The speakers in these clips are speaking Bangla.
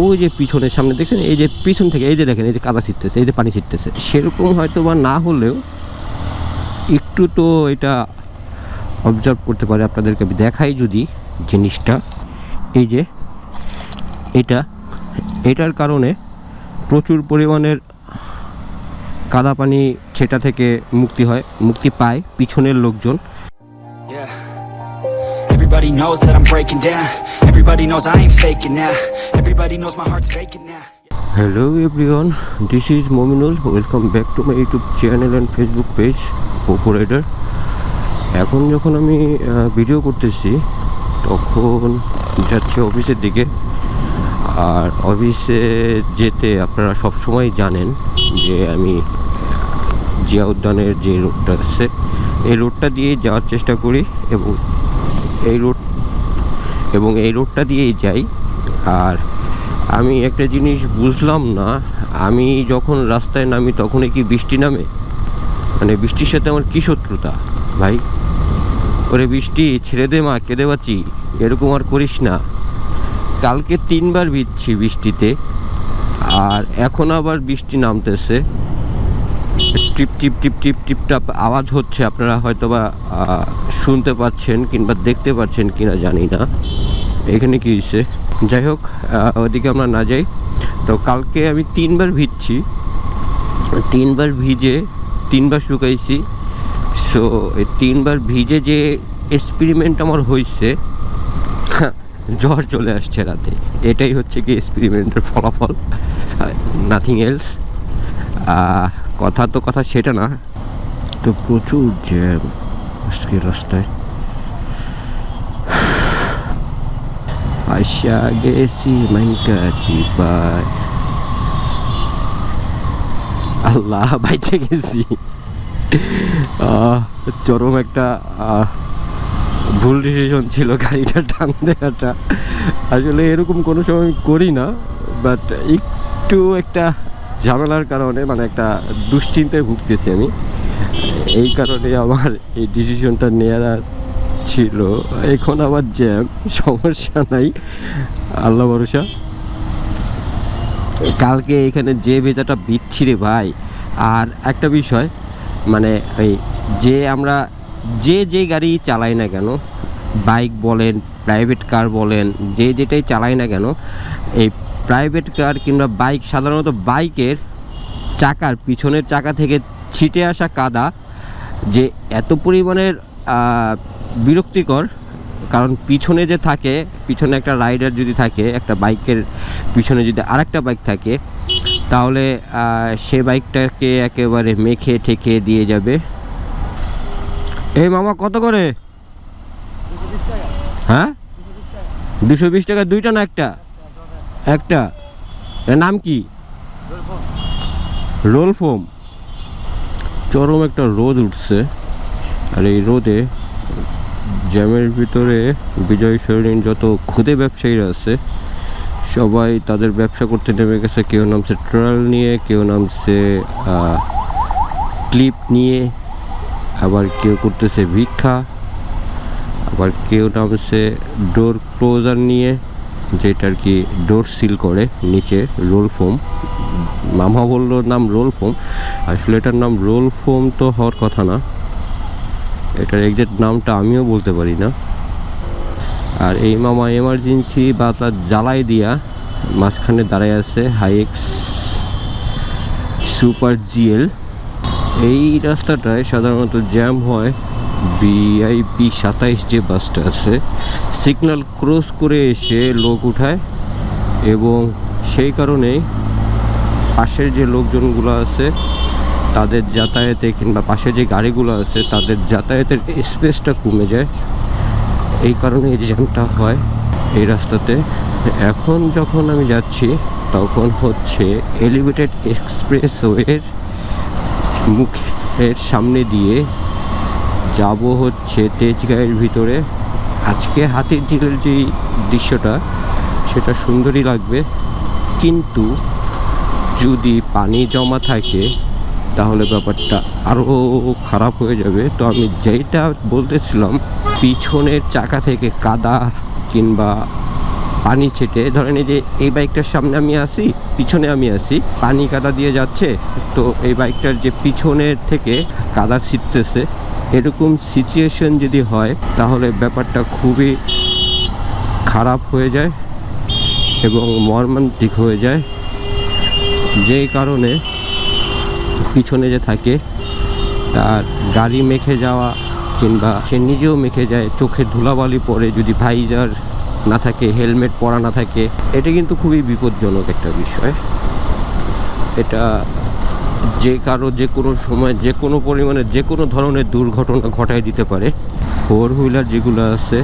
ওই যে পিছনের সামনে দেখছেন, এই যে পিছন থেকে, এই যে দেখেন, এই যে কাদা ছিটতেছে, এই যে পানি ছিটতেছে। সেরকম হয়তো বা না হলেও একটু তো এটা অবজার্ভ করতে পারে আপনাদেরকে। আমি দেখাই যদি জিনিসটা। এই যে এটা, এটার কারণে প্রচুর পরিমাণের কাদা পানি সেটা থেকে মুক্তি হয়, মুক্তি পায় পিছনের লোকজন. Everybody knows that I'm breaking down. Everybody knows I ain't faking now. Everybody knows my heart's faking now. Hello everyone this is Mominul welcome back to my YouTube channel and Facebook page operator এখন যখন আমি ভিডিও করতেছি, তখন যাচ্ছি অফিসের দিকে আর অফিসে যেতে আপনারা সব সময় জানেন যে আমি জিয়া উদ্যানের যে রোডটা আছে, এই রোডটা দিয়ে যাওয়ার চেষ্টা করি এবং এই রোড এবং এই রোডটা দিয়েই যাই। আর আমি একটা জিনিস বুঝলাম না, আমি যখন রাস্তায় নামি তখনই কি বৃষ্টি নামে? মানে বৃষ্টির সাথে আমার কী শত্রুতা? ভাই, ওরে বৃষ্টি, ছেড়ে দে মা, কেঁদে বাঁচি, এরকম আর করিস না। কালকে তিনবার ভিজছি বৃষ্টিতে, আর এখন আবার বৃষ্টি নামতেছে। টিপ টিপ টিপ টিপ টিপ টাপ আওয়াজ হচ্ছে, আপনারা হয়তো বা শুনতে পাচ্ছেন কিংবা দেখতে পাচ্ছেন কিনা জানি না। এখানে কি হয়েছে যাই হোক ওদিকে আমরা না যাই। তো কালকে আমি তিনবার ভিজছি। তিনবার ভিজে তিনবার শুকাইছি। সো তিনবার ভিজে যে এক্সপেরিমেন্ট আমার হয়েছে জ্বর চলে আসছে রাতে। এটাই হচ্ছে কি এক্সপেরিমেন্টের ফলাফল। নাথিং এলস কথা তো কথা সেটা না, তো প্রচুর জ্যাম আজকে রাস্তায়। আশা গেছি মাইকা চিপায় আল্লাহ, বাইচে গেছি। চরম একটা ভুল ডিসিশন ছিল গাড়িটা টান দেওয়াটা। আসলে এরকম কোনো সময় করি না বাট একটু একটা ঝামেলার কারণে মানে একটা দুশ্চিন্তায় ভুগতেছি আমি। এই কারণে আমার এই ডিসিশনটা নেওয়া ছিল। এখন আবার জ্যাম, সমস্যা নাই। আল্লাহ ভরসা। কালকে এখানে যে ভেজাটা বিচ্ছি রে ভাই। আর একটা বিষয় মানে এই যে আমরা যে যে গাড়ি চালাই না কেন বাইক বলেন প্রাইভেট কার বলেন, যে যেটাই চালাই না কেন, এই প্রাইভেট কার কিংবা বাইক সাধারণত বাইকের চাকার পিছনের চাকা থেকে ছিটে আসা কাদা যে এত পরিমাণের বিরক্তিকর। কারণ পিছনে যে থাকে পিছনে একটা রাইডার যদি থাকে একটা বাইকের পিছনে যদি আরেকটা বাইক থাকে তাহলে সে বাইকটাকে একেবারে মেখে ঠেকে দিয়ে যাবে। এই মামা কত করে? হ্যাঁ? দুশো বিশ টাকা দুইটা না একটা? একটা। নাম কি? Roll foam. চরম একটা রোদ উঠছে। আর এই রোদে জ্যামের ভিতরে বিজয় সরণির যত খুদে ব্যবসায়ীরা আছে, সবাই তাদের ব্যবসা করতে নেমে গেছে। কেউ নামছে ট্রাল নিয়ে, কেউ নামছে ক্লিপ নিয়ে, আবার কেউ করতেছে ভিক্ষা, আবার কেউ নামছে ডোর ক্লোজার নিয়ে। যেটা আর কি ডোর সিল করে নিচে রোল ফোম মামা বলল, নাম রোল ফোম আসলে এটার নাম রোল ফোম তো হওয়ার কথা না। এটার এক্সাক্ট নামটা আমিও বলতে পারি না। আর এই মামা এমার্জেন্সি বা তার জ্বালাই দিয়া মাঝখানে দাঁড়ায় আছে হাইএক্স সুপার জিএল এই রাস্তাটায় সাধারণত জ্যাম হয় বিআইপি সাতাইশ যে বাসটা আছে সিগন্যাল ক্রস করে এসে লোক উঠায় এবং সেই কারণেই পাশের যে লোকজনগুলো আছে, তাদের যাতায়াতে কিংবা পাশে যে গাড়িগুলো আছে, তাদের যাতায়াতের স্পেসটা কমে যায়। এই কারণে এই জ্যামটা হয় এই রাস্তাতে। এখন যখন আমি যাচ্ছি, তখন হচ্ছে এলিভেটেড এক্সপ্রেসওয়ের মুখের সামনে দিয়ে যাব হচ্ছে তেজগাঁয়ের ভিতরে। আজকে হাতির ঝিলের যে দৃশ্যটা, সেটা সুন্দরই লাগবে। কিন্তু যদি পানি জমা থাকে, তাহলে ব্যাপারটা আরও খারাপ হয়ে যাবে। তো আমি যেইটা বলতেছিলাম, পিছনের চাকা থেকে কাদা কিংবা পানি ছেটে, ধরেন এই যে এই বাইকটার সামনে আমি আসি পিছনে আমি আসি পানি কাদা দিয়ে যাচ্ছে, তো এই বাইকটার যে পিছনের থেকে কাদা ছিটতেছে এরকম সিচুয়েশন যদি হয়, তাহলে ব্যাপারটা খুবই খারাপ হয়ে যায় এবং মর্মান্তিক হয়ে যায়। যেই কারণে পিছনে যে থাকে, তার গাড়ি মেখে যাওয়া কিংবা সে নিজেও মেখে যায়, চোখে ধুলাবালি পড়ে যদি ভাইজার না থাকে হেলমেট পরা না থাকে, এটা কিন্তু খুবই বিপজ্জনক একটা বিষয়। এটা যে কারও যে কোনো সময়, যে কোনো পরিমাণে, যে কোনো ধরনের দুর্ঘটনা ঘটায় দিতে পারে। ফোর হুইলার যেগুলো আছে,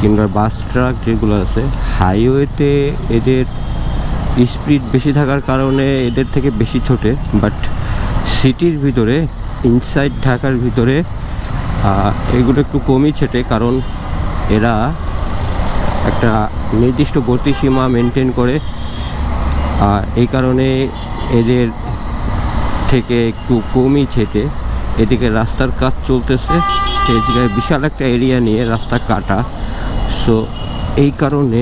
কিংবা বাস ট্রাক যেগুলো আছে হাইওয়েতে এদের স্পিড বেশি থাকার কারণে এদের থেকে বেশি ছোটে বাট সিটির ভিতরে ইনসাইড ঢাকার ভিতরে এগুলো একটু কমই ছেটে, কারণ এরা একটা নির্দিষ্ট গতিসীমা মেনটেন করে। এই কারণে এদের থেকে একটু কমই ছেটে। এদিকে রাস্তার কাজ চলতেছে। এই জায়গায় বিশাল একটা এরিয়া নিয়ে রাস্তা কাটা। সো এই কারণে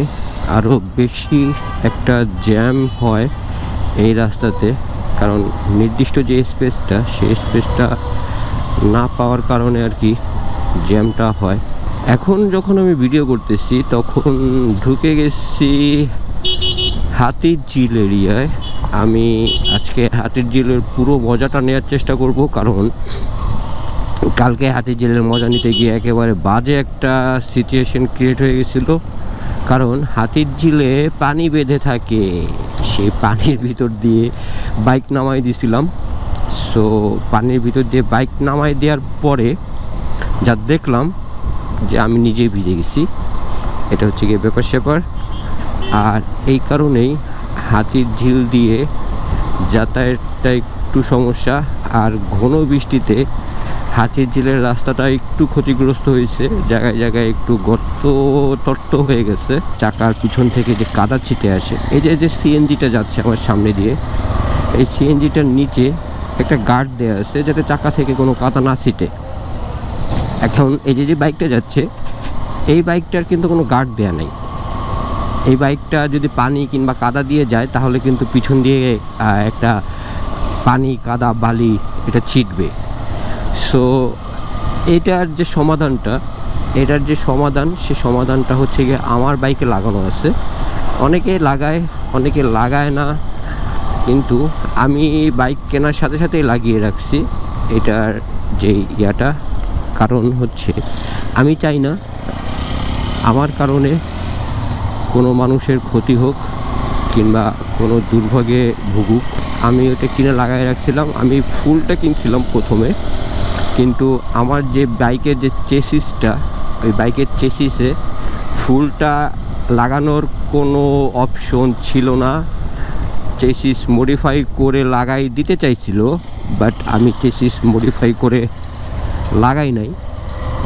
আরও বেশি একটা জ্যাম হয় এই রাস্তাতে। কারণ নির্দিষ্ট যে স্পেসটা সেই স্পেসটা না পাওয়ার কারণে আর কি জ্যামটা হয়। এখন যখন আমি ভিডিও করতেছি, তখন ঢুকে গেছি হাতির ঝিল এরিয়ায় আমি আজকে হাতির ঝিলের পুরো মজাটা নেওয়ার চেষ্টা করব, কারণ কালকে হাতির ঝিলের মজা নিতে গিয়ে একেবারে বাজে একটা সিচুয়েশন ক্রিয়েট হয়ে গেছিল। কারণ হাতির ঝিলে পানি বেঁধে থাকে, সেই পানির ভিতর দিয়ে বাইক নামাই দিছিলাম। সো পানির ভিতর দিয়ে বাইক নামাই দেওয়ার পরে যা দেখলাম যে আমি নিজেই ভিজে গেছি। এটা হচ্ছে গিয়ে ব্যাপার স্যাপার আর এই কারণেই হাতির ঝিল দিয়ে যাতায়াতটা একটু সমস্যা, আর ঘন বৃষ্টিতে হাতির ঝিলের রাস্তাটা একটু ক্ষতিগ্রস্ত হয়েছে, জায়গায় জায়গায় একটু গর্ত তর্ত হয়ে গেছে, চাকার পিছন থেকে যে কাদা ছিটে আসে। এই যে যে সিএনজিটা যাচ্ছে আমার সামনে দিয়ে, এই সিএনজিটার নিচে একটা গার্ড দেওয়া আছে যাতে চাকা থেকে কোনো কাদা না ছিটে। এখন এই যে যে বাইকটা যাচ্ছে, এই বাইকটার কিন্তু কোনো গার্ড দেওয়া নেই। এই বাইকটা যদি পানি কিংবা কাদা দিয়ে যায়, তাহলে কিন্তু পিছন দিয়ে একটা পানি, কাদা, বালি এটা ছিটবে। সো এটার যে সমাধানটা, এটার যে সমাধান, সে সমাধানটা হচ্ছে গিয়ে আমার বাইকে লাগানো আছে। অনেকে লাগায় অনেকে লাগায় না, কিন্তু আমি বাইক কেনার সাথে সাথেই লাগিয়ে রাখছি এটার যে ইয়াটা। কারণ হচ্ছে, আমি চাই না, আমার কারণে কোনো মানুষের ক্ষতি হোক কিংবা কোনো দুর্ভোগে ভুগুক, আমি ওটা কিনে লাগাই রাখছিলাম। আমি ফুলটা কিনছিলাম প্রথমে। কিন্তু আমার যে বাইকের যে চেসিসটা, ওই বাইকের চেসিসে ফুলটা লাগানোর কোনো অপশন ছিল না। চেসিস মডিফাই করে লাগাই দিতে চাইছিল বাট আমি চেসিস মডিফাই করে লাগাই নাই।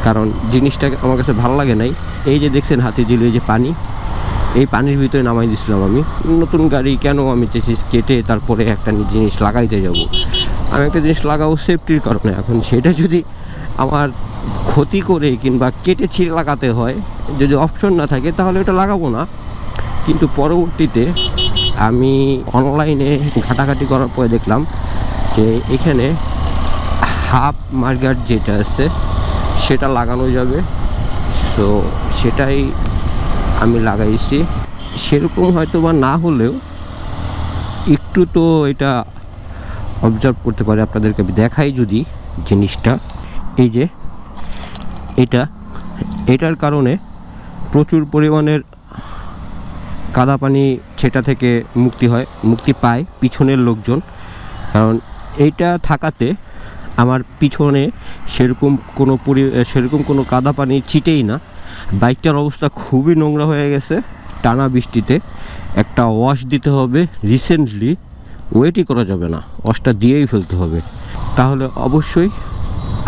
কারণ জিনিসটা আমার কাছে ভালো লাগে নাই। এই যে দেখছেন হাতে জিলে যে পানি এই পানির ভিতরে নামাই দিয়েছিলাম আমি। নতুন গাড়ি কেন আমি চেসিস কেটে তারপরে একটা জিনিস লাগাইতে যাব। আমি একটা জিনিস লাগাবো সেফটির কারণে। এখন সেটা যদি আমার ক্ষতি করে কিংবা কেটে ছিঁড়ে লাগাতে হয়, যদি অপশন না থাকে, তাহলে ওটা লাগাবো না। কিন্তু পরবর্তীতে আমি অনলাইনে ঘাটাঘাটি করার পরে দেখলাম যে এখানে হাফ মার্গার যেটা আছে, সেটা লাগানো যাবে। সো সেটাই আমি লাগাইছি। সেরকম হয়তো বা না হলেও একটু তো এটা অবজার্ভ করতে পারে। আপনাদেরকে আমি দেখাই যদি জিনিসটা। এই যে এটা, এটার কারণে প্রচুর পরিমাণের কাদা পানি সেটা থেকে মুক্তি হয়, মুক্তি পায় পিছনের লোকজন। কারণ এইটা থাকাতে আমার পিছনে সেরকম কোনো পরি সেরকম কোনো কাদা পানি ছিটেই না। বাইকটার অবস্থা খুবই নোংরা হয়ে গেছে, টানা বৃষ্টিতে। একটা ওয়াশ দিতে হবে রিসেন্টলি ওয়েটই করা যাবে না ওয়াশটা দিয়েই ফেলতে হবে। তাহলে অবশ্যই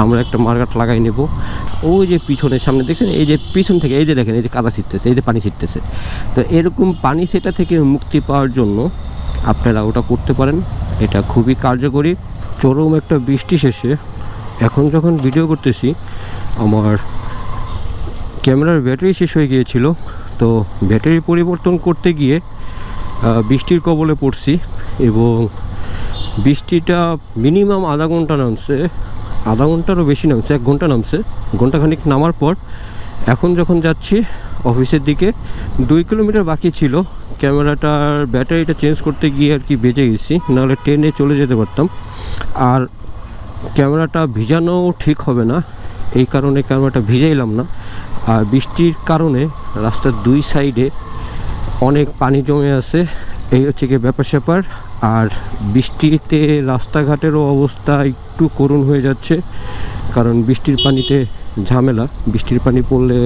আমরা একটা মার্কাট লাগাই নেব। ওই যে পিছনের সামনে, দেখছেন? এই যে পিছন থেকে, এই যে দেখেন, এই যে কাদা ছিটতেছে, এই যে পানি ছিটতেছে। তো এরকম পানি সেটা থেকে মুক্তি পাওয়ার জন্য আপনারা ওটা করতে পারেন। এটা খুবই কার্যকরী। চরম একটা বৃষ্টি শেষে এখন যখন ভিডিও করতেছি, আমার ক্যামেরার ব্যাটারি শেষ হয়ে গিয়েছিল। তো ব্যাটারি পরিবর্তন করতে গিয়ে বৃষ্টির কবলে পড়ছি এবং বৃষ্টিটা মিনিমাম আধা ঘণ্টা নামছে। আধা ঘন্টারও বেশি নামছে, এক ঘণ্টা নামছে। ঘন্টাখানিক নামার পর, এখন যখন যাচ্ছি অফিসের দিকে, দুই কিলোমিটার বাকি ছিল। ক্যামেরাটার ব্যাটারিটা চেঞ্জ করতে গিয়ে আর কি বেজে গেছি, নাহলে ট্রেনে চলে যেতে পারতাম। আর ক্যামেরাটা ভিজানো ঠিক হবে না, এই কারণে ক্যামেরাটা ভিজাইলাম না। আর বৃষ্টির কারণে রাস্তার দুই সাইডে অনেক পানি জমে আছে, এই হচ্ছে কি ব্যাপার স্যাপার। আর বৃষ্টিতে রাস্তাঘাটেরও অবস্থা একটু করুণ হয়ে যাচ্ছে, কারণ বৃষ্টির পানিতে ঝামেলা। বৃষ্টির পানি পড়লে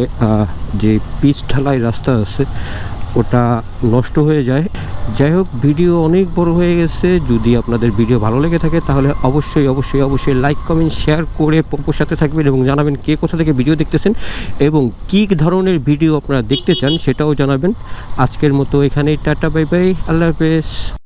যে পিচ ঢালাই রাস্তা আছে ওটা নষ্ট হয়ে যায়। যাই হোক, ভিডিও অনেক বড় হয়ে গেছে। যদি আপনাদের ভিডিও ভালো লেগে থাকে, তাহলে অবশ্যই অবশ্যই অবশ্যই লাইক কমেন্ট শেয়ার করে পপুর সাথে থাকবেন এবং জানাবেন কে কোথা থেকে ভিডিও দেখতেছেন এবং কী ধরনের ভিডিও আপনারা দেখতে চান সেটাও জানাবেন। আজকের মতো এখানেই, টাটা বাই বাই আল্লাহ হাফেজ।